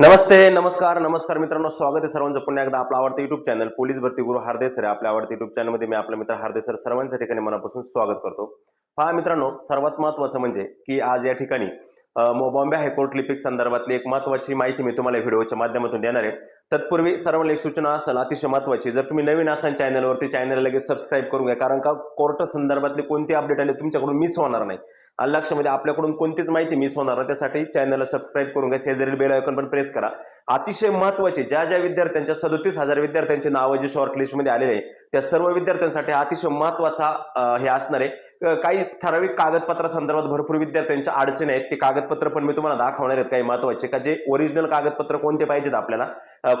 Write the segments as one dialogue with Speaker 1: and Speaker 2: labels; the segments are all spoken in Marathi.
Speaker 1: नमस्ते नमस्कार नमस्कार मित्रांनो स्वागत आहे सर्वांचं पुन्हा एकदा आपला आवडतं युट्यूब चॅनल पोलीस भरती गुरु हार्देसर आहे. आपल्या आवडते युट्यूब चॅनलमध्ये मी आपला मित्र हार्देसर सर्वांच्या ठिकाणी मनापासून स्वागत करतो पहा मित्रांनो सर्वात महत्वाचं म्हणजे की आज या ठिकाणी मो- बॉम्बे हायकोर्ट लिपिक संदर्भातली एक महत्वाची माहिती मी तुम्हाला व्हिडिओच्या माध्यमातून देणार आहे तत्पूर्वी सर्व एक सूचना असेल अतिशय महत्वाची. जर तुम्ही नवीन असाल चॅनलवरती चॅनल लगेच सबस्क्राईब करून घ्या. कारण का कोर्ट संदर्भातले कोणते अपडेट आले तुमच्याकडून मिस होणार नाही. आणि लक्षामध्ये आपल्याकडून कोणतीच माहिती मिस होणार नाही. त्यासाठी चॅनलला सबस्क्राईब करून घ्या. शेजारील बेल आयकॉन पण प्रेस करा. अतिशय महत्त्वाचे ज्या ज्या विद्यार्थ्यांच्या सदोतीस हजार विद्यार्थ्यांची नावं जी शॉर्ट लिस्टमध्ये आलेले आहे त्या सर्व विद्यार्थ्यांसाठी अतिशय महत्त्वाचा हे असणार आहे. काही ठराविक कागदपत्रा संदर्भात भरपूर विद्यार्थ्यांच्या अडचणी आहेत. ते कागदपत्र पण मी तुम्हाला दाखवणार आहेत. काही महत्त्वाचे का जे ओरिजिनल कागदपत्र कोणते पाहिजेत आपल्याला?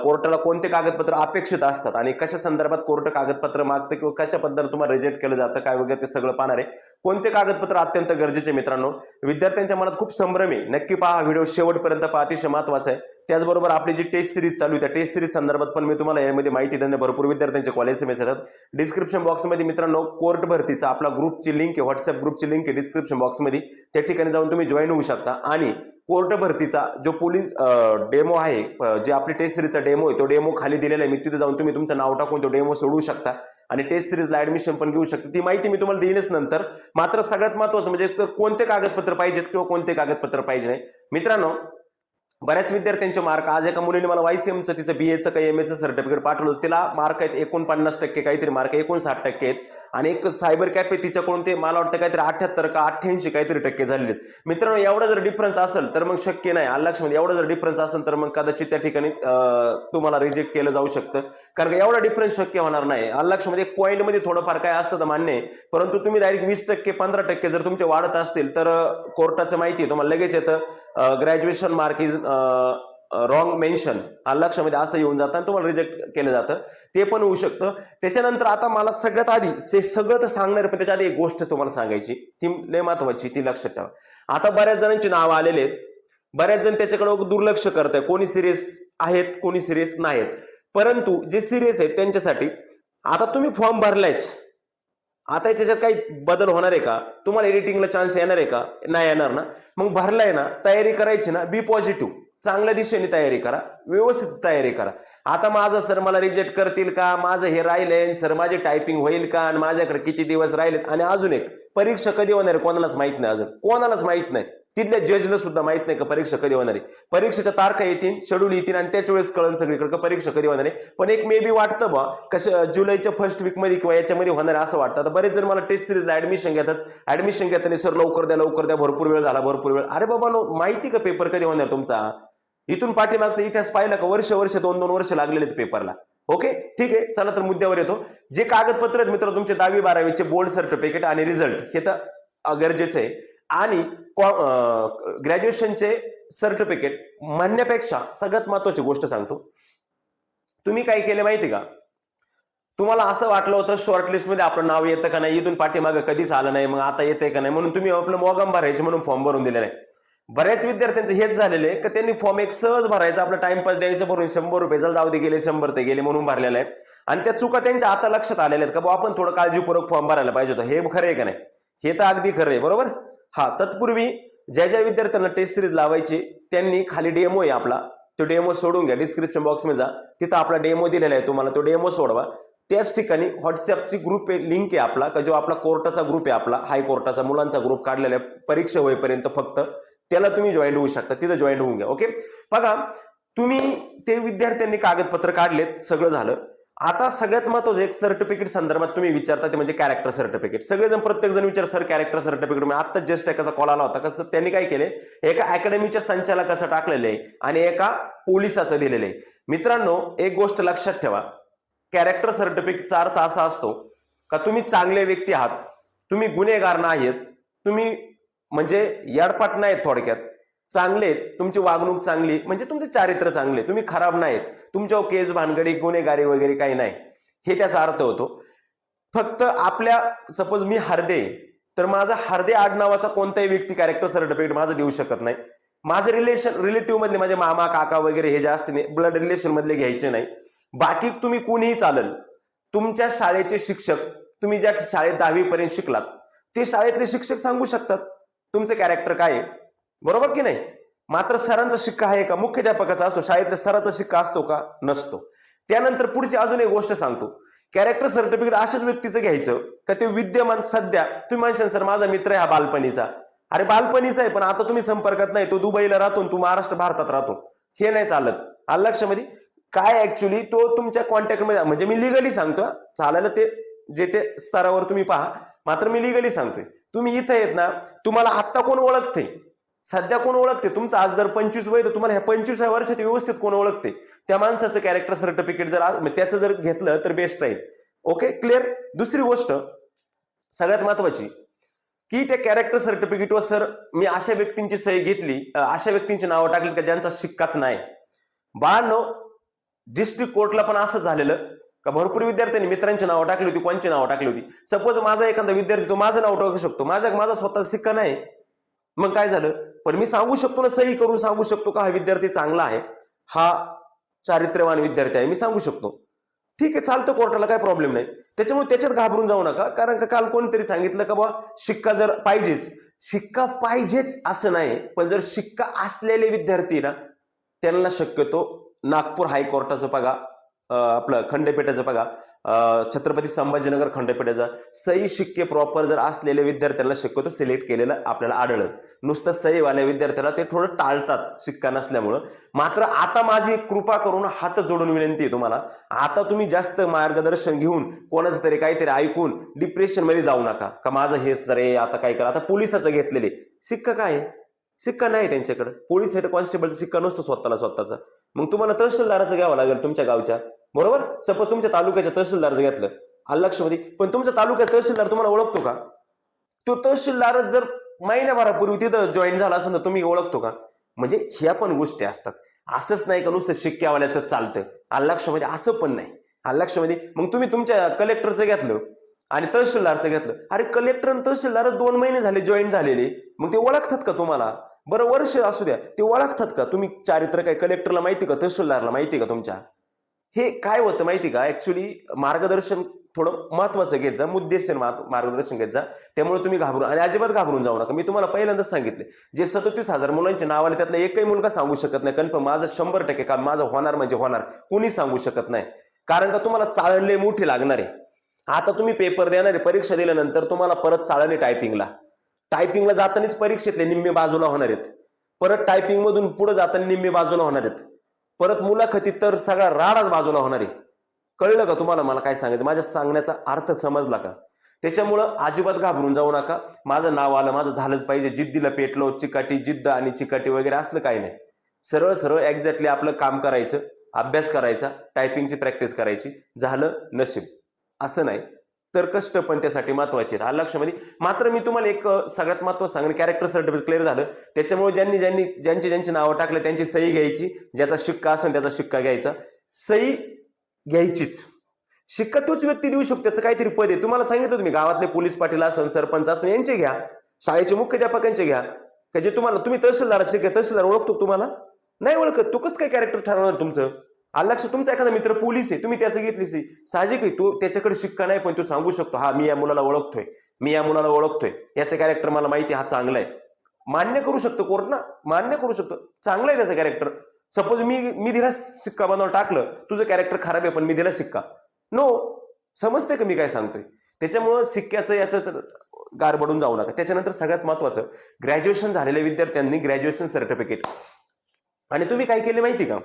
Speaker 1: कोर्टाला कोणते कागदपत्र अपेक्षित असतात आणि कशा संदर्भात कोर्ट कागदपत्र मागतं किंवा कशा पद्धतीने तुम्हाला रिजेक्ट केलं जातं काय वगैरे ते सगळं पाहणार आहे. कोणते कागदपत्र अत्यंत गरजेचे मित्रांनो? विद्यार्थ्यांच्या मनात खूप संभ्रम आहे. नक्की पहा हा व्हिडिओ शेवटपर्यंत पहा अतिशय महत्त्वाचा आहे. त्याचबरोबर आपली जी टेस्ट सिरीज चालू आहे त्या टेस्ट सिरीज संदर्भात पण मी तुम्हाला यामध्ये माहिती देणे भरपूर विद्यार्थ्यांचे कॉलेज मेसेज येतात. डिस्क्रिप्शन बॉक्समध्ये मित्रांनो कोर्ट भरतीचा आपला ग्रुपची लिंक आहे व्हॉट्सअप ग्रुपची लिंक आहे डिस्क्रिप्शन बॉक्समध्ये त्या ठिकाणी जाऊन तुम्ही जॉईन होऊ शकता. आणि कोर्ट भरतीचा जो पोलीस डेमो आहे जे आपली टेस्ट सिरीजचा डेमो आहे तो डेमो खाली दिलेला आहे. मी तिथे जाऊन तुम्ही तुमचं नाव टाकून तो डेमो सोडवू शकता. आणि टेस्ट सिरीजला ऍडमिशन पण घेऊ शकता. ती माहिती मी तुम्हाला देईनच नंतर. मात्र सगळ्यात महत्वाचं म्हणजे कोणते कागदपत्र पाहिजेत किंवा कोणते कागदपत्र पाहिजे नाही. मित्रांनो बऱ्याच विद्यार्थ्यांचे मार्क आज एका मुलीने मला वायसीएमचं तिचं बी एचं काही एम एचं सर्टिफिकेट पाठवलं. तिला मार्क आहेत एकोणपन्नास टक्के काहीतरी मार्क एकोणसाठ टक्के आहेत. आणि एक सायबर कॅफे तिच्याकडून ते मला वाटतं काहीतरी अठ्याहत्तर का अठ्ठ्याऐंशी काहीतरी टक्के झालेले आहेत. मित्रांनो एवढा जर डिफरन्स असेल तर मग शक्य नाही. आलक्षमध्ये एवढा जर डिफरन्स असेल तर मग कदाचित त्या ठिकाणी तुम्हाला रिजेक्ट केलं जाऊ शकतं. कारण का एवढा डिफरन्स शक्य होणार नाही. आलक्षमध्ये म्हणजे एक पॉईंटमध्ये थोडंफार काय असतं तर मान्य आहे. परंतु तुम्ही डायरेक्ट वीस टक्के पंधरा टक्के जर तुमचे वाढत असतील तर कोर्टाचं माहिती आहे. तुम्हाला लगेच येतं. Graduation mark is wrong mention लक्षामध्ये असं येऊन जातं आणि तुम्हाला रिजेक्ट केलं जातं. ते पण होऊ शकतं. त्याच्यानंतर आता मला सगळ्यात आधी ते सगळं तर सांगणार पण त्याच्या आधी एक गोष्ट तुम्हाला सांगायची. ती लय महत्वाची ती लक्षात ठेवा. आता बऱ्याच जणांची नावं आलेले आहेत. बऱ्याच जण त्याच्याकडे दुर्लक्ष करत आहे कोणी सिरियस आहेत कोणी सिरियस नाहीत परंतु जे सिरियस आहेत त्यांच्यासाठी आता तुम्ही फॉर्म भरलायच. आता त्याच्यात काही बदल होणार आहे का? तुम्हाला एडिटिंगला चान्स येणार आहे का? नाही येणार ना. मग भरलाय ना तयारी करायची ना बी पॉझिटिव्ह चांगल्या दिशेने तयारी करा व्यवस्थित तयारी करा. आता माझं सर मला रिजेक्ट करतील का? माझं हे राहिलंय सर माझे टायपिंग होईल का? आणि माझ्याकडे किती दिवस राहिलेत? आणि अजून एक परीक्षा कधी होणार कोणालाच माहीत नाही अजून. कोणालाच माहीत नाही. तिथल्या जजला सुद्धा माहीत नाही का परीक्षा कधी होणार आहे. परीक्षेच्या तारखा येतील शेड्यूल येतील आणि त्याच वेळेस कळण सगळीकडे का परीक्षा कधी होणार आहे. पण एक मे बी वाटतं बा कशा जुलैच्या फर्स्ट वीकमध्ये किंवा याच्यामध्ये होणार आहे असं वाटतं. आता बरेच जण मला टेस्ट सिरीजला ऍडमिशन घेतात. ऍडमिशन घेताना सर लवकर द्या लवकर द्या भरपूर वेळ झाला भरपूर वेळ. अरे बाबा नो माहिती का पेपर कधी होणार तुमचा? इथून पाठीमागचा इतिहास पाहिला का? वर्ष वर्ष दोन दोन वर्ष लागलेले आहेत पेपरला ओके ठीक आहे. चला तर मुद्द्यावर येतो. जे कागदपत्र आहेत मित्र तुमचे दहावी बारावीचे बोर्ड सर्टिफिकेट आणि रिझल्ट हे तर गरजेचं आहे. आणि ग्रॅज्युएशनचे सर्टिफिकेट म्हणण्यापेक्षा सगळ्यात महत्वाची गोष्ट सांगतो. तुम्ही काय केलं माहिती का? तुम्हाला असं वाटलं होतं शॉर्टलिस्टमध्ये आपलं नाव येतं का नाही? इथून पाठीमागं कधीच आलं नाही मग आता येते का नाही? म्हणून तुम्ही आपलं मोगम भरायचे म्हणून फॉर्म भरून दिले नाही बऱ्याच विद्यार्थ्यांचं हेच झालेलं आहे की त्यांनी फॉर्म एक सहज भरायचा आपला टाइमपास द्यायचं भरून शंभर रुपये जर जाऊ दे गेले शंभर ते गेले म्हणून भरलेलं आहे. आणि त्या चुका त्यांच्या आता लक्षात आलेल्या आहेत का बुवा आपण थोडं काळजीपूर्वक फॉर्म भरायला पाहिजे होतं. हे खरं आहे का नाही? हे तर अगदी खरं आहे बरोबर? हा तत्पूर्वी ज्या ज्या विद्यार्थ्यांना टेस्ट सिरीज लावायची त्यांनी खाली डेमो आहे आपला. तो डेमो सोडून घ्या डिस्क्रिप्शन बॉक्समध्ये जा. तिथं आपला डेमो दिलेला आहे तुम्हाला तो डेमो सोडवा. त्याच ठिकाणी व्हॉट्सअपची ग्रुप आहे लिंक आहे आपला का जो आपला कोर्टाचा ग्रुप आहे आपला हायकोर्टाचा मुलांचा ग्रुप काढलेला आहे परीक्षा होईपर्यंत फक्त. त्याला तुम्ही जॉईन होऊ शकता तिथं जॉईन होऊन घ्या ओके बघा तुम्ही ते विद्यार्थ्यांनी कागदपत्र काढलेत सगळं झालं. आता सगळ्यात महत्वाचं एक सर्टिफिकेट संदर्भात तुम्ही विचारता ते म्हणजे कॅरेक्टर सर्टिफिकेट सगळेजण प्रत्येक जण विचार सर कॅरेक्टर सर्टिफिकेट म्हणजे आता जस्ट एकाचा कॉल आला होता. कसं त्यांनी काय केले एका अकॅडमीच्या संचालकाचं टाकलेलं आहे आणि एका पोलिसाचं लिहिलेलं आहे. मित्रांनो एक गोष्ट लक्षात ठेवा. कॅरेक्टर सर्टिफिकेटचा अर्थ असा असतो का तुम्ही चांगले व्यक्ती आहात तुम्ही गुन्हेगार नाहीत तुम्ही म्हणजे याडपाट नाहीत थोडक्यात. चांगले आहेत, तुमची वागणूक चांगली म्हणजे तुमचे चारित्र्य चांगले तुम्ही खराब नाहीत तुमच्यावर केस भानगडी गुन्हेगारी वगैरे काही नाही. हे त्याचा अर्थ होतो. फक्त आपल्या सपोज मी हार्दे तर माझा हार्दे आडनावाचा कोणताही व्यक्ती कॅरेक्टर सर्टिफिकेट माझं देऊ शकत नाही. माझं रिलेशन रिलेटिव्ह मधले माझे मामा काका वगैरे हे जे असते ब्लड रिलेशन मधले घ्यायचे नाही. बाकी तुम्ही कुणीही चालेल तुमच्या शाळेचे शिक्षक तुम्ही ज्या शाळेत दहावीपर्यंत शिकलात ते शाळेतले शिक्षक सांगू शकतात तुमचं कॅरेक्टर काय आहे? बरोबर की नाही? मात्र सरांचा शिक्का आहे का मुख्याध्यापकाचा असतो. शाळेतल्या सराचा शिक्का असतो का? नसतो. त्यानंतर पुढची अजून एक गोष्ट सांगतो. कॅरेक्टर सर्टिफिकेट अशाच व्यक्तीचं घ्यायचं का ते विद्यमान सध्या तुम्ही म्हणशाल सर माझा मित्र आहे हा बालपणीचा. अरे बालपणीचा आहे पण आता तुम्ही संपर्कात नाही. तो दुबईला राहतो तू महाराष्ट्र भारतात राहतो. हे नाही चालत. आलं लक्षामध्ये काय ऍक्च्युली तो तुमच्या कॉन्टॅक्टमध्ये म्हणजे मी लिगली सांगतो चालायला चालेल ते? जे ते स्तरावर तुम्ही पहा. मात्र मी लिगली सांगतोय. तुम्ही इथं येत ना तुम्हाला आत्ता कोण ओळखते सध्या कोण ओळखते? तुमचं आज जर पंचवीस वय तर तुम्हाला ह्या पंचवीस वर्षात व्यवस्थित कोण ओळखते? त्या माणसाचं कॅरेक्टर सर्टिफिकेट जर म्हणजे त्याचं जर घेतलं तर बेस्ट राहील. ओके क्लिअर दुसरी गोष्ट सगळ्यात महत्वाची की त्या कॅरेक्टर सर्टिफिकेटवर सर मी अशा व्यक्तींची सही घेतली अशा व्यक्तींची नावं टाकली का ज्यांचा शिक्काच नाही. बाळांनो डिस्ट्रिक्ट कोर्टला पण असं झालेलं का भरपूर विद्यार्थ्यांनी मित्रांची नावं टाकली होती कोणची नावं टाकली होती? सपोज माझा एखादा विद्यार्थी तो माझं नाव टाकू शकतो. माझा माझा स्वतः शिक्का नाही. मग काय झालं? पण मी सांगू शकतो ना सही करून सांगू शकतो का हा विद्यार्थी चांगला आहे? हा चारित्र्यवान विद्यार्थी आहे मी सांगू शकतो. ठीक आहे चालतं कोर्टाला काय प्रॉब्लेम नाही. त्याच्यामुळे त्याच्यात घाबरून जाऊ नका कारण का काल कोणीतरी सांगितलं का बा शिक्का जर पाहिजेच शिक्का पाहिजेच असं नाही पण जर शिक्का असलेले विद्यार्थी ना त्यांना शक्यतो नागपूर हायकोर्टाचं बघा आपलं खंडपीठाचं बघा. छत्रपती संभाजीनगर खंडपीठाचा. सही शिक्के प्रॉपर जर असलेल्या विद्यार्थ्यांना शक्यतो सिलेक्ट केलेलं आपल्याला आढळलं. नुसतं सहीवाल्या विद्यार्थ्याला ते थोडं टाळतात शिक्का नसल्यामुळं. मात्र आता माझी कृपा करून हात जोडून विनंती आहे तुम्हाला. आता तुम्ही जास्त मार्गदर्शन घेऊन कोणाचं तरी काहीतरी ऐकून डिप्रेशनमध्ये जाऊ नका. का माझं हेच तर आता काय करा? आता पोलिसाचं घेतलेले सिक्का काय आहे? सिक्का नाही त्यांच्याकडे. पोलीस हेड कॉन्स्टेबलचा सिक्का नसतो स्वतःला स्वतःचा. मग तुम्हाला तहसीलदाराचं घ्यावं लागेल तुमच्या गावच्या. बरोबर? सपोज तुमच्या तालुक्याच्या तहसीलदारचं घेतलं. आलं लक्षामध्ये पण तुमच्या तालुक्यात तहसीलदार तुम्हाला ओळखतो का? तो तहसीलदार जर महिन्याभरापूर्वी तिथं जॉईन झाला असेल तर तुम्ही ओळखतो का? म्हणजे ह्या पण गोष्टी असतात. असंच नाही का नुसतं शिक्क्यावाल्याचं चालतं आलं असं पण नाही. आलं मग तुम्ही तुमच्या कलेक्टरचं घेतलं आणि तहसीलदारचं घेतलं. अरे कलेक्टर आणि तहसीलदार दोन महिने झाले जॉईन झालेले. मग ते ओळखतात का तुम्हाला? बरं वर्ष असू द्या. ते ओळखतात का? तुम्ही चारित्र काय कलेक्टरला माहिती का? तहसीलदारला माहिती का तुमच्या? हे काय होतं माहिती का? ऍक्च्युली मार्गदर्शन थोडं महत्वाचं घेत जा मुद्देशीर मार्गदर्शन घेत जा. त्यामुळे तुम्ही घाबरून आणि अजिबात घाबरून जाऊ नका. मी तुम्हाला पहिल्यांदाच सांगितले जे सदोतीस हजार मुलांचे नाव आले त्यातला एकही मुलगा सांगू शकत नाही. कन्फर्म माझं शंभर टक्के काम माझं होणार म्हणजे होणार. कोणी सांगू शकत नाही. कारण का तुम्हाला चाळणले मोठे लागणार आहे. आता तुम्ही पेपर देणार आहे परीक्षा दिल्यानंतर तुम्हाला परत चाळणे टायपिंगला टायपिंगला जातानाच परीक्षेतले निम्मे बाजूला होणार आहेत. परत टायपिंग मधून पुढे जाताना निम्मे बाजूला होणार आहेत. परत मुलाखतीत तर सगळा राडाच बाजूला होणार आहे. कळलं का तुम्हाला मला काय सांगायचं? माझ्या सांगण्याचा अर्थ समजला का? त्याच्यामुळं अजिबात घाबरून जाऊ नका. माझं नाव आलं माझं झालंच पाहिजे. जिद्दीला पेटलो चिकाटी जिद्द आणि चिकाटी वगैरे असलं काही नाही. सरळ सरळ एक्झॅक्टली आपलं काम करायचं अभ्यास करायचा टायपिंगची प्रॅक्टिस करायची. झालं नशीब. असं नाही. तर कष्ट पण त्यासाठी महत्त्वाचे आहेत. लक्ष लक्षामध्ये मात्र मी तुम्हाला एक सगळ्यात महत्वाचं सांगेन कॅरेक्टर सर्टिफिकेट क्लिअर झालं. त्याच्यामुळे ज्यांनी ज्यांनी ज्यांची ज्यांची नावं टाकले त्यांची सही घ्यायची. ज्याचा शिक्का असेल त्याचा शिक्का घ्यायचा. सही घ्यायचीच. शिक्का तोच व्यक्ती देऊ शकतो त्याचं काहीतरी पद आहे. तुम्हाला सांगितलं तुम्ही गावातले पोलीस पाटील असन सरपंच असन यांचे घ्या. शाळेचे मुख्याध्यापकांचे घ्या. का जे तुम्हाला तुम्ही तहसीलदार शिक्का तहसीलदार ओळखतो तुम्हाला? नाही ओळखत. तो कसं काय कॅरेक्टर ठरवणार तुमचं? लक्ष तुमचा एखादा मित्र पोलीस आहे तुम्ही त्याचं घेतलीस आहे. साहजिक आहे तो त्याच्याकडे शिक्का नाही पण तो सांगू शकतो हा मी या मुलाला ओळखतोय मी या मुलाला ओळखतोय. याचं कॅरेक्टर मला माहिती आहे, हा चांगला आहे. मान्य करू शकतो कोर्ट ना? मान्य करू शकतो. चांगलं आहे त्याचं कॅरेक्टर सपोज मी मी दिला शिक्का बनवून टाकलं तुझं कॅरेक्टर खराब आहे पण मी दिला शिक्का. नो समजते का मी काय सांगतोय? त्याच्यामुळं सिक्क्याचं याचं तर गारबडून जाऊ नका. त्याच्यानंतर सगळ्यात महत्वाचं ग्रॅज्युएशन झालेल्या विद्यार्थ्यांनी ग्रॅज्युएशन सर्टिफिकेट आणि तुम्ही काय केले माहिती का?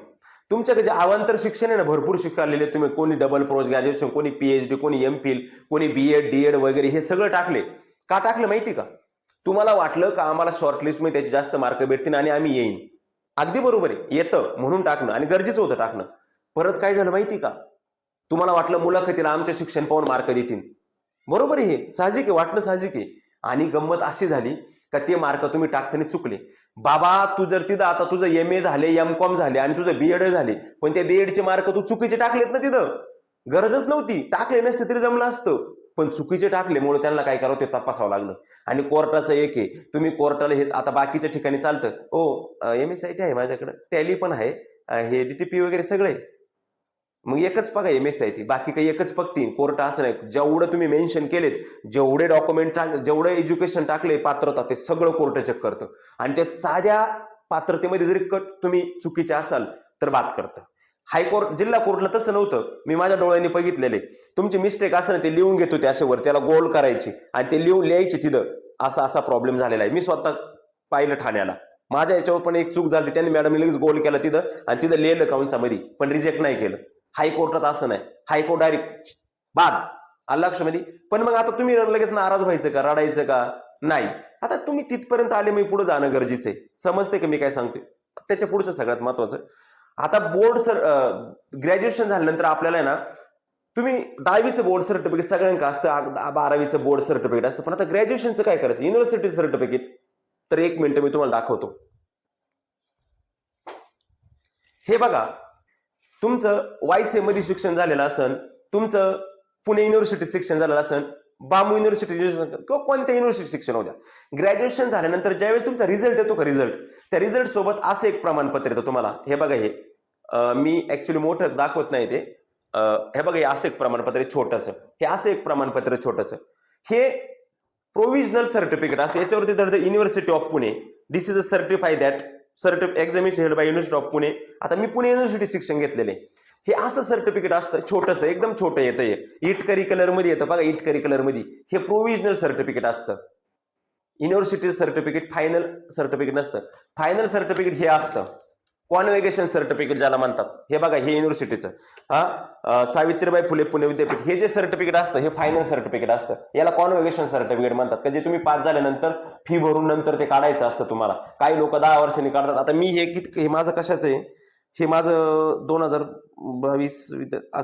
Speaker 1: तुमच्याकडे जे अवांतर शिक्षण आहे ना भरपूर शिकालेले तुम्ही कोणी डबल पोस्ट ग्रॅज्युएशन कोणी पीएचडी कोणी एम फिल कोणी बी एड डी एड वगैरे हे सगळं टाकले. का टाकलं माहिती का? तुम्हाला वाटलं का आम्हाला शॉर्टलिस्टमध्ये त्याचे जास्त मार्क भेटतील आणि आम्ही येईन? अगदी बरोबर आहे. येतं म्हणून टाकणं आणि गरजेचं होतं टाकणं. परत काय झालं माहिती का? तुम्हाला वाटलं मुलाखतीला आमचे शिक्षण पाहून मार्क देतील. बरोबर आहे हे. साहजिक आहे वाटणं साहजिक आहे. आणि गंमत अशी झाली का ते मार्क तुम्ही टाकताना चुकले. बाबा तू जर तिथं आता तुझं एम ए झाले एम कॉम झाले आणि तुझं बीएड झाले पण त्या बीएडचे मार्क तू चुकीचे टाकलेत ना तिथं. गरजच नव्हती. टाकले नसते तरी जमलं असतं. पण चुकीचे टाकल्यामुळे त्यांना काय करावं ते तपासावं लागलं. आणि कोर्टाचं एक आहे तुम्ही कोर्टाला हे आता बाकीच्या ठिकाणी चालतं. O M S I T आहे माझ्याकडं. टॅली पण आहे. हे डी टी पी वगैरे सगळे मग एकच बघा एम एस आय टी बाकी काही एकच पगतीन कोर्ट असं नाही. जेवढं तुम्ही मेन्शन केलेत जेवढे डॉक्युमेंट टाक जेवढं एज्युकेशन टाकले पात्रता ते सगळं कोर्ट चेक करतं. आणि त्या साध्या पात्रतेमध्ये जरी कट तुम्ही चुकीचे असाल तर बाद करतं. हायकोर्ट जिल्हा कोर्टला तसं नव्हतं. मी माझ्या डोळ्यांनी बघितलेले तुमची मिस्टेक असं ना ते लिहून घेत होते असे वर. त्याला गोल करायची. आणि ते लिहून लिहायचे तिथं. असा असा प्रॉब्लेम झालेला आहे. मी स्वतः पाहिलं ठाण्याला. माझ्या याच्यावर पण एक चूक झाली त्यांनी मॅडम लगेच गोल केला तिथं. आणि तिथं लिहिलं काउन्सामध्ये पण रिजेक्ट नाही केलं. हायकोर्टात असं नाही हायकोर्ट डायरेक्ट बाद. आलं लक्षामध्ये? पण मग आता तुम्ही लगेच नाराज व्हायचं का? रडायचं का? नाही. आता तुम्ही तिथपर्यंत आले मी पुढे जाणं गरजेचं आहे. समजते का मी काय सांगतोय? त्याच्या पुढचं सगळ्यात महत्वाचं. आता बोर्ड सर ग्रॅज्युएशन झाल्यानंतर आपल्याला आहे ना तुम्ही दहावीचं बोर्ड सर्टिफिकेट सगळ्यांका असतं बारावीचं बोर्ड सर्टिफिकेट असतं. पण आता ग्रॅज्युएशनचं काय करायचं? युनिव्हर्सिटी सर्टिफिकेट तर एक मिनिट मी तुम्हाला दाखवतो. हे बघा तुमचं वायसे मध्ये शिक्षण झालेलं असन तुमचं पुणे युनिव्हर्सिटीत शिक्षण झालेलं असन बांबू युनिव्हर्सिटी किंवा कोणत्या युनिव्हर्सिटी शिक्षण होत्या ग्रॅज्युएशन झाल्यानंतर ज्यावेळेस तुमचा रिझल्ट येतो का रिझल्ट त्या रिझल्ट सोबत असं एक प्रमाणपत्र येतं तुम्हाला. हे बघा हे. मी ऍक्च्युली मोठं दाखवत नाही ते. हे बघा हे असं एक प्रमाणपत्र आहे छोटंसं. हे असं एक प्रमाणपत्र छोटंसं. हे प्रोव्हिजनल सर्टिफिकेट असते. याच्यावरती तर university of Pune this is a certify that certify examination held by university of Pune आता मी पुणे युनिव्हर्सिटी शिक्षण घेतलेले हे असं सर्टिफिकेट असतं छोटंसं एकदम छोटं येतं हे इट कलरमध्ये येतं बघा इट करिक्युलरमध्ये. हे प्रोव्हिजनल सर्टिफिकेट असतं. युनिव्हर्सिटी सर्टिफिकेट फायनल सर्टिफिकेट नसतं. फायनल सर्टिफिकेट हे असतं. कॉन्व्हेगेशन सर्टिफिकेट ज्याला म्हणतात. हे बघा हे युनिव्हर्सिटीचं हा? सावित्रीबाई फुले पुणे विद्यापीठ. हे जे सर्टिफिकेट असतं हे फायनल सर्टिफिकेट असतं. याला कॉन्व्हेगेशन सर्टिफिकेट म्हणतात. का जे तुम्ही पास झाल्यानंतर फी भरून नंतर ते काढायचं असतं तुम्हाला. काही लोक दहा वर्षांनी काढतात. आता मी हे किती हे माझं कशाचं आहे? हे माझं दोन हजार बावीस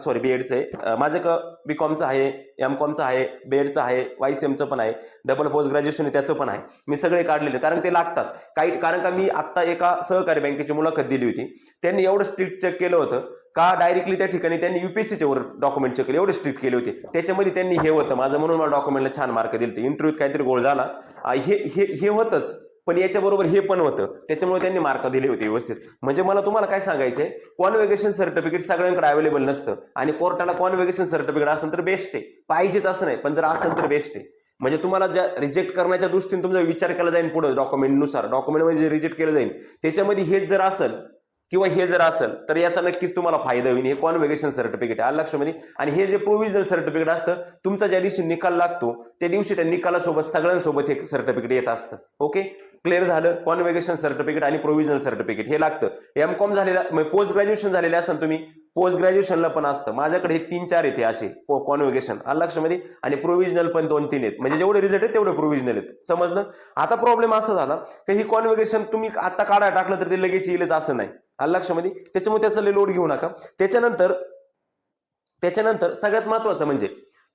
Speaker 1: सॉरी बी एडचं आहे. माझं क बी कॉमचं आहे एम कॉमचं आहे बी एडचं आहे वाय सी एमचं पण आहे डबल पोस्ट ग्रॅज्युएशन आहे त्याचं पण आहे. मी सगळे काढलेले कारण ते लागतात. काही कारण का मी आत्ता एका सहकारी बँकेची मुलाखत दिली होती. त्यांनी एवढं स्ट्रिक्ट चेक केलं होतं का डायरेक्टली त्या ठिकाणी त्यांनी युपीएससीचे वर डॉक्युमेंट चेक केले एवढे स्ट्रिक्ट केले होते. त्याच्यामध्ये त्यांनी हे होतं माझं म्हणून मला डॉक्युमेंटला छान मार्क दिले इंटरव्ह्यूत काहीतरी गोळ झाला. हे हे हे होतंच. पण याच्याबरोबर हे पण होतं. त्याच्यामुळे त्यांनी मार्क दिले होते व्यवस्थित. म्हणजे मला तुम्हाला काय सांगायचंय? कॉन्व्हेगेशन सर्टिफिकेट सगळ्यांकडे अवेलेबल नसतं. आणि कोर्टाला कॉन्व्हेगेशन सर्टिफिकेट असेल तर बेस्ट आहे. पाहिजेच असं नाही पण जर असेल तर बेस्ट आहे. म्हणजे तुम्हाला ज्या रिजेक्ट करण्याच्या दृष्टीने तुमचा विचार केला जाईल पुढे डॉक्युमेंटनुसार डॉक्युमेंटमध्ये म्हणजे रिजेक्ट केलं जाईल. त्याच्यामध्ये हेच जर असेल किंवा हे जर असेल तर याचा नक्कीच तुम्हाला फायदा होईल. हे कॉन्व्हेगेशन सर्टिफिकेट आहे. लक्षामध्ये म्हणजे? आणि हे जे प्रोव्हिजनल सर्टिफिकेट असतं तुमचा ज्या दिवशी निकाल लागतो त्या दिवशी त्या निकालासोबत सगळ्यांसोबत हे सर्टिफिकेट येत असतं. ओके क्लिअर झालं? कॉन्व्हेगेशन सर्टिफिकेट आणि प्रोव्हिजनल सर्टिफिकेट हे लागतं. एम कॉम झालेला पोस्ट ग्रॅज्युएशन झालेले असाल तुम्ही पोस्ट ग्रॅज्युएशनला पण असतं. माझ्याकडे हे तीन चार येते असे कॉन्व्हेगेशन आलं लक्षामध्ये म्हणजे? आणि प्रोव्हिजनल पण दोन तीन आहेत. म्हणजे जेवढे रिझल्ट आहेत तेवढे प्रोव्हिजनल आहेत. समजलं? आता प्रॉब्लेम असा झाला की ही कॉन्व्हेगेशन तुम्ही आता काढा टाकलं तर ते लगेच येईलच असं नाही. आलं लक्षामध्ये म्हणजे त्याच्यामुळे त्याचा लोड घेऊ नका. त्याच्यानंतर त्याच्यानंतर सगळ्यात महत्वाचं म्हणजे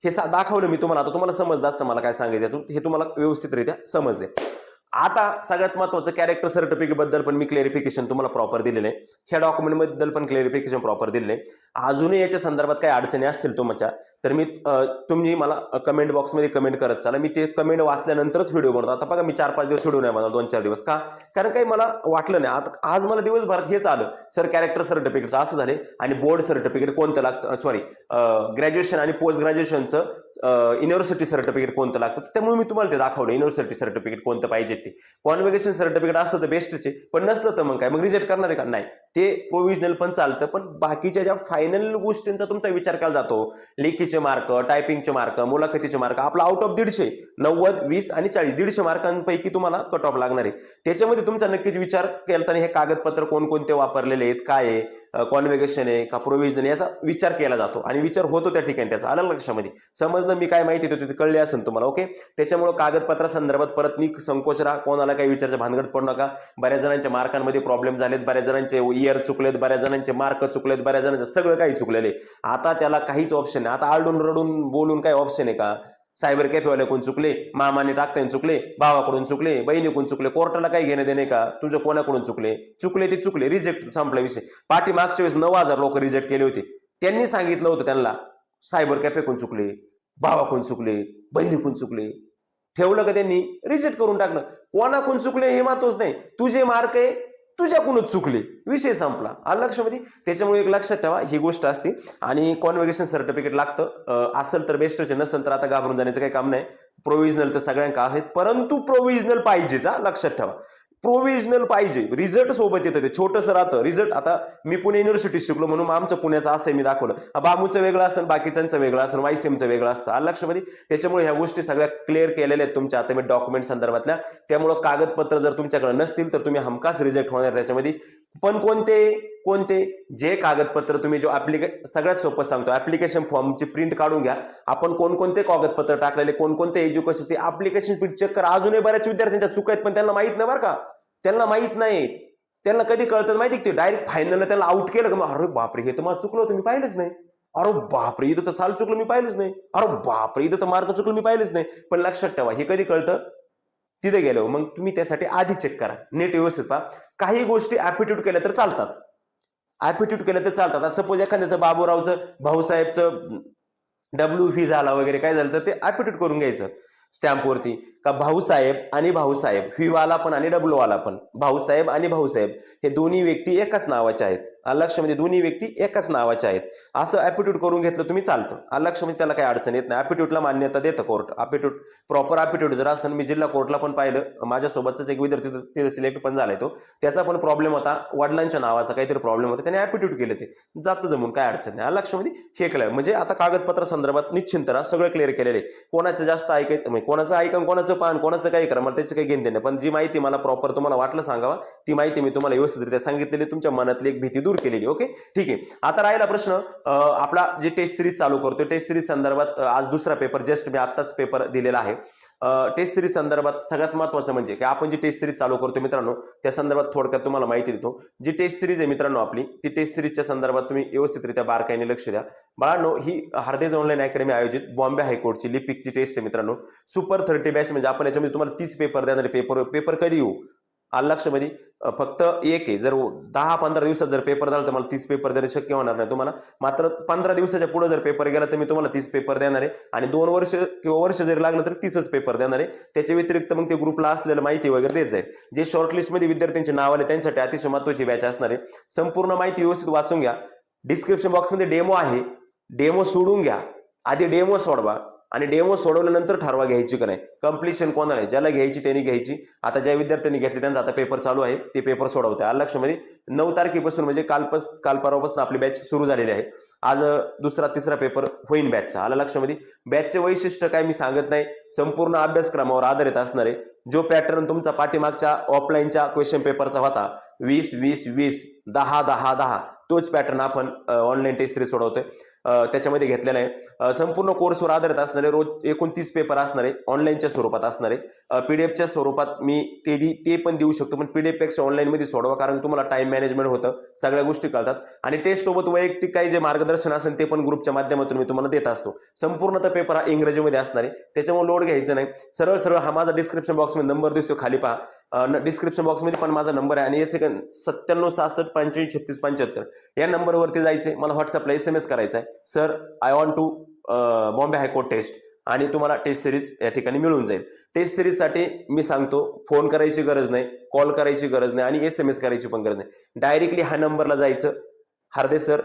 Speaker 1: हे सा दाखवलं मी तुम्हाला. आता तुम्हाला समजलं असतं मला काय सांगायचं यातून. हे तुम्हाला व्यवस्थितरित्या समजले. आता सगळ्यात महत्वाचं कॅरेक्टर सर्टिफिकेटबद्दल पण मी क्लेरिफिकेशन तुम्हाला प्रॉपर दिलेलं आहे. ह्या डॉक्युमेंटबद्दल पण क्लेरिफिकेशन प्रॉपर दिलेलं आहे. अजूनही याच्या संदर्भात काही अडचणी असतील तुमच्या तर मी तुम्ही मला कमेंट बॉक्समध्ये कमेंट करत चाला. मी ते कमेंट वाचल्यानंतरच व्हिडिओ बनवतो. आता बघा मी चार पाच दिवस व्हिडिओ नाही बनवला दोन चार दिवस. का? कारण काही मला वाटलं नाही. आता आज मला दिवसभरात हेच आलं. सर कॅरेक्टर सर्टिफिकेटचं असं झाले आणि बोर्ड सर्टिफिकेट कोणतं लागतं? सॉरी ग्रॅज्युएशन आणि पोस्ट ग्रॅज्युएशनचं युनिव्हर्सिटी सर्टिफिकेट कोणतं लागतं? त्यामुळे मी तुम्हाला ते दाखवलं. युनिव्हर्सिटी सर्टिफिकेट कोणतं पाहिजे येते. कॉन्व्हेगेशन सर्टिफिकेट असतं तर बेस्टचे पण नसलं तर मग काय? मग रिजेक्ट करणार आहे का? नाही. ते प्रोव्हिजनल पण चालतं पण बाकीच्या ज्या फायनल गोष्टींचा तुमचा विचार केला जातो लेखीचे मार्क टायपिंगचे मार्क मुलाखतीचे मार्क आपला आउट ऑफ दीडशे नव्वद वीस आणि चाळीस दीडशे मार्कांपैकी तुम्हाला कट ऑफ लागणार आहे. त्याच्यामध्ये तुमचा नक्कीच विचार केला हे कागदपत्र कोणकोणते वापरलेले आहेत काय आहे कॉन्व्हेगेशन आहे का प्रोव्हिजन याचा विचार केला जातो. आणि विचार होतो त्या ठिकाणी त्याचा आलं लक्षामध्ये. समजलं मी काय माहिती देतो ते कळले असेल तुम्हाला ओके त्याच्यामुळे कागदपत्रा संदर्भात परत मी संकोच राहा. कोणाला काही विचारच्या भानगड पडू नका. बऱ्याच जणांच्या मार्कांमध्ये प्रॉब्लेम झालेत बऱ्याच जणांचे इयर चुकलेत बऱ्याच जणांचे मार्क चुकलेत बऱ्याच जणांचं सगळं काही चुकलेले आता त्याला काहीच ऑप्शन नाही. आता आळडून रडून बोलून काही ऑप्शन आहे का? सायबर कॅफेवाले कोण चुकले मामाने टाकताना चुकले भावाकडून चुकले बहिणीकडून चुकले कोर्टाला काही घेणे देणे का? तुझ्या कोणाकडून चुकले? चुकले ते चुकले रिजेक्ट संपला विषय. पाठी मागच्या वेळेस नऊ हजार लोक रिजेक्ट केले होते. त्यांनी सांगितलं होतं त्यांना सायबर कॅफे कोण चुकले भावाकडून चुकले बहिणीकडून चुकले. ठेवलं का त्यांनी? रिजेक्ट करून टाकलं कोणाकून चुकले हे महत्वच नाही. तुझे मार्क आहे तुझ्याकडूनच चुकले. विषय संपला. आलं लक्षामध्ये त्याच्यामुळे एक लक्षात ठेवा ही गोष्ट असते. आणि कॉन्व्हेगेशन सर्टिफिकेट लागतं. असेल तर बेस्टच नसेल तर आता घाबरून जाण्याचं काही काम नाही. प्रोव्हिजनल तर सगळ्यांका आहेत. परंतु प्रोव्हिजनल पाहिजेचा लक्षात ठेवा. प्रोव्हिजनल पाहिजे. रिझल्ट सोबत येतं ते. छोटंसं राहतं. रिझल्ट आता मी पुणे युनिव्हर्सिटीत शिकलो म्हणून आमचं पुण्याचं असं मी दाखवलं. बामूचं वेगळं असेल बाकीच्यांचं वेगळं असेल वायसीएमचं वेगळं असतं. आलं लक्षामध्ये त्याच्यामुळे ह्या गोष्टी सगळ्या क्लिअर केलेल्या आहेत तुमच्या आता मी डॉक्युमेंट संदर्भातल्या. त्यामुळं कागदपत्र जर तुमच्याकडे नसतील तर तुम्ही हमखास रिजेक्ट होणार त्याच्यामध्ये. पण कोणते कोणते? जे कागदपत्र तुम्ही जो ऍप्लिके सगळ्यात सोपं सांगतो. ऍप्लिकेशन फॉर्मची प्रिंट काढून घ्या. आपण कोणकोणते कागदपत्र टाकलेले कोणकोणते एज्युकेशन ते ऍप्लिकेशन प्रिंट चेक करा. अजूनही बऱ्याच विद्यार्थ्यांच्या चुका आहेत पण त्यांना माहीत नाही बरं का. त्यांना माहीत नाही. त्यांना कधी कळतं माहिती ते? डायरेक्ट फायनल त्याला आउट केलं का? मग अरे बापरे हे तर मला चुकलं होतं मी पाहिलंच नाही. अरे बापरे इथं तर साल चुकलं मी पाहिलंच नाही. अरे बापरे इथं तर मार्क चुकलं मी पाहिलंच नाही. पण लक्षात ठेवा हे कधी कळतं? तिथे गेलो. मग तुम्ही त्यासाठी आधी चेक करा. नेट व्यवस्थित पहा. काही गोष्टी ऍप्टिट्यूड केल्या तर चालतात. ऍप्टिट्यूड केलं तर चालतात. आता सपोज एखाद्याचं बाबूरावचं भाऊसाहेबचं डब्ल्यू व्ही झाला वगैरे काय झालं तर ते ऍप्टिट्यूड करून घ्यायचं. स्टॅम्पवरती का भाऊसाहेब आणि भाऊसाहेब व्ही वाला पण आणि डब्ल्यू वाला पण भाऊसाहेब आणि भाऊसाहेब हे दोन्ही व्यक्ती एकाच नावाचे आहेत. लक्षामध्ये म्हणजे दोन्ही व्यक्ती एकाच नावाचे आहेत. असं ऍप्टिट्यूड करून घेतलं तुम्ही चालतं. लक्षामध्ये म्हणजे त्याला काही अडचण येत नाही. ऍप्टिट्यूडला मान्यता देतं कोर्ट ऍप्टिट्यूड प्रॉपर ऍप्टिट्यूड जर असं मी जिल्हा कोर्टला पण पाहिलं माझ्यासोबतच एक विद्यार्थी तिथे सिलेक्ट पण झालाय तो. त्याचा पण प्रॉब्लेम होता. वडिलांच्या नावाचा काहीतरी प्रॉब्लेम होता. त्याने ऍप्टिट्यूड केले ते. जातं जमून काय अडचण नाही. लक्षामध्ये म्हणजे हे केलं. म्हणजे आता कागदपत्र संदर्भात निश्चिंत राहा. सगळं क्लिअर केलेले कोणाचं जास्त ऐकायचं म्हणजे कोणाचं ऐकून कोणाचं पान कोणाचं काही करा मला त्याची काही घेणं नाही. पण जी माहिती मला प्रॉपर तुम्हाला वाटलं सांगावा ती माहिती मी तुम्हाला व्यवस्थितरित्या सांगितलेली तुमच्या मनातली एक भीती दूर केलेली ओके? ठीक आहे. आता राहिला प्रश्न आपला जे टेस्ट सिरीज चालू करतो टेस्ट सिरीज संदर्भात आज दुसरा पेपर जस्ट मी आत्ताच पेपर दिलेला आहे. टेस्ट सिरीज संदर्भात सगळ्यात महत्वाचं म्हणजे की आपण जी टेस्ट सिरीज चालू करतो मित्रांनो त्या संदर्भात थोडक्यात तुम्हाला माहिती देतो. जी टेस्ट सिरीज आहे मित्रांनो आपली ती टेस्ट सिरीजच्या संदर्भात तुम्ही व्यवस्थितरित्या बारकाईने लक्ष द्या. बाळांनो ही हार्देज ऑनलाईन अकॅडमी आयोजित बॉम्बे हायकोर्टची लिपिकची टेस्ट आहे मित्रांनो. सुपर थर्टी बॅच म्हणजे आपण याच्यामध्ये तुम्हाला तीस पेपर देणारे पेपर पेपर कधी येऊ? आलं लक्षामध्ये फक्त एक आहे. जर दहा पंधरा दिवसात जर पेपर झाला तर मला तीस पेपर देणे शक्य होणार नाही तुम्हाला. मात्र पंधरा दिवसाच्या पुढे जर पेपर गेला तर मी तुम्हाला तीस पेपर देणार आहे. आणि दोन वर्ष किंवा वर्ष जरी लागलं तर तीसच पेपर देणार आहे. त्याच्या व्यतिरिक्त मग ते ग्रुपला असलेलं माहिती वगैरे देत जाईल. जे शॉर्टलिस्टमध्ये विद्यार्थ्यांचे नाव आले त्यांच्यासाठी अतिशय महत्वाची बॅच असणार आहे. संपूर्ण माहिती व्यवस्थित वाचून घ्या. डिस्क्रिप्शन बॉक्समध्ये डेमो आहे. डेमो सोडून घ्या. आधी डेमो सोडवा. आणि डेमो सोडवल्यानंतर ठरवा घ्यायची का नाही? कम्प्लिशन कोणाला आहे? ज्याला घ्यायची त्यांनी घ्यायची. आता ज्या विद्यार्थ्यांनी घेतली त्यांचा आता पेपर चालू आहे ते पेपर सोडवते. आलं लक्षामध्ये नऊ तारखेपासून म्हणजे कालपास काल परवापासून आपली बॅच सुरू झालेली आहे. आज दुसरा तिसरा पेपर होईन बॅचचा आलं लक्षामध्ये बॅचचे वैशिष्ट्य काय मी सांगत नाही. संपूर्ण अभ्यासक्रमावर आधारित असणारे जो पॅटर्न तुमचा पाठीमागच्या ऑफलाईनच्या क्वेश्चन पेपरचा होता वीस वीस वीस दहा दहा दहा तोच पॅटर्न आपण ऑनलाईन टेस्ट थ्री सोडवतोय. त्याच्यामध्ये घेतलेला आहे. संपूर्ण कोर्सवर आधारित असणारे रोज एकूण तीस पेपर असणारे ऑनलाईनच्या स्वरूपात असणारे. पीडीएफच्या स्वरूपात मी ते ते पण देऊ शकतो पण पीडीएफपेक्षा ऑनलाईनमध्ये मध्ये सोडवा कारण तुम्हाला टाइम मॅनेजमेंट होतं. सगळ्या गोष्टी कळतात. आणि टेस्ट सोबत वैयक्तिक काही जे मार्गदर्शन असेल ते पण ग्रुपच्या माध्यमातून मी तुम्हाला देत असतो. संपूर्ण तर पेपर हा इंग्रजीमध्ये असणार. आहे त्याच्यामुळे लोड घ्यायचं नाही. सरळ सरळ हा माझा डिस्क्रिप्शन बॉक्समध्ये नंबर दिसतो खाली पहा. डिस्क्रिप्शन बॉक्समध्ये पण माझा नंबर आहे आणि येथे सत्त्याण्णव सहासष्ट पंच्याऐंशी छत्तीस पंच्याहत्तर. या नंबरवरती जायचंय. मला व्हॉट्सअपला एस एम एस करायचा आहे sir I want to Bombay high court test आणि तुम्हाला टेस्ट सिरीज या ठिकाणी मिळून जाईल. टेस्ट सिरीजसाठी मी सांगतो फोन करायची गरज नाही कॉल करायची गरज नाही आणि एस एम एस करायची पण गरज नाही. डायरेक्टली हा नंबरला जायचं. हार्दे सर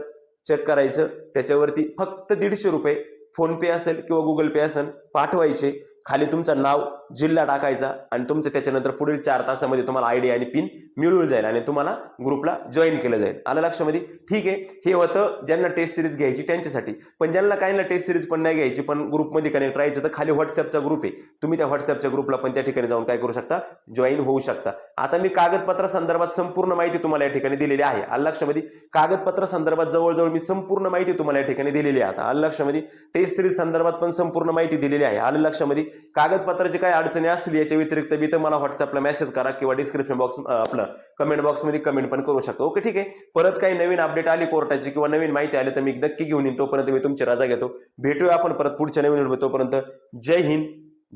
Speaker 1: चेक करायचं. त्याच्यावरती फक्त दीडशे रुपये फोनपे असेल किंवा गुगल पे असेल पाठवायचे. खाली तुमचं नाव जिल्हा टाकायचा आणि तुमचं त्याच्यानंतर पुढील चार तासामध्ये तुम्हाला आयडी आणि पिन मिळून जाईल आणि तुम्हाला ग्रुपला जॉईन केलं जाईल. आलं लक्षामध्ये? ठीक आहे. हे होतं ज्यांना टेस्ट सिरीज घ्यायची त्यांच्यासाठी. पण ज्यांना काहींना टेस्ट सिरीज पण नाही घ्यायची पण ग्रुपमध्ये कनेक्ट राहायचं तर खाली व्हॉट्सअपचा ग्रुप आहे. तुम्ही त्या व्हॉट्सअपच्या ग्रुपला पण त्या ठिकाणी जाऊन काय करू शकता? जॉईन होऊ शकता. आता मी कागदपत्र संदर्भात संपूर्ण माहिती तुम्हाला या ठिकाणी दिलेली आहे. आलं लक्षामध्ये? कागदपत्र संदर्भात जवळजवळ मी संपूर्ण माहिती तुम्हाला या ठिकाणी दिलेली आहे आता. आलं लक्षामध्ये? टेस्ट सिरीज संदर्भात पण संपूर्ण माहिती दिलेली आहे. आलं लक्षामध्ये? कागदपत्राची काही अडचणी असतील याच्या व्यतिरिक्त मी तर मला व्हॉट्सअपला मेसेज करा किंवा डिस्क्रिप्शन बॉक्स आपलं कमेंट बॉक्समध्ये कमेंट पण करू शकतो. ओके ठीक आहे. परत काही नवीन अपडेट आली कोर्टाची किंवा नवीन माहिती आली तर मी नक्की घेऊन येईन. तोपर्यंत मी तुमची रजा घेतो. भेटूया आपण परत पुढच्या नवीन तोपर्यंत. जय हिंद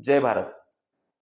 Speaker 1: जय भारत.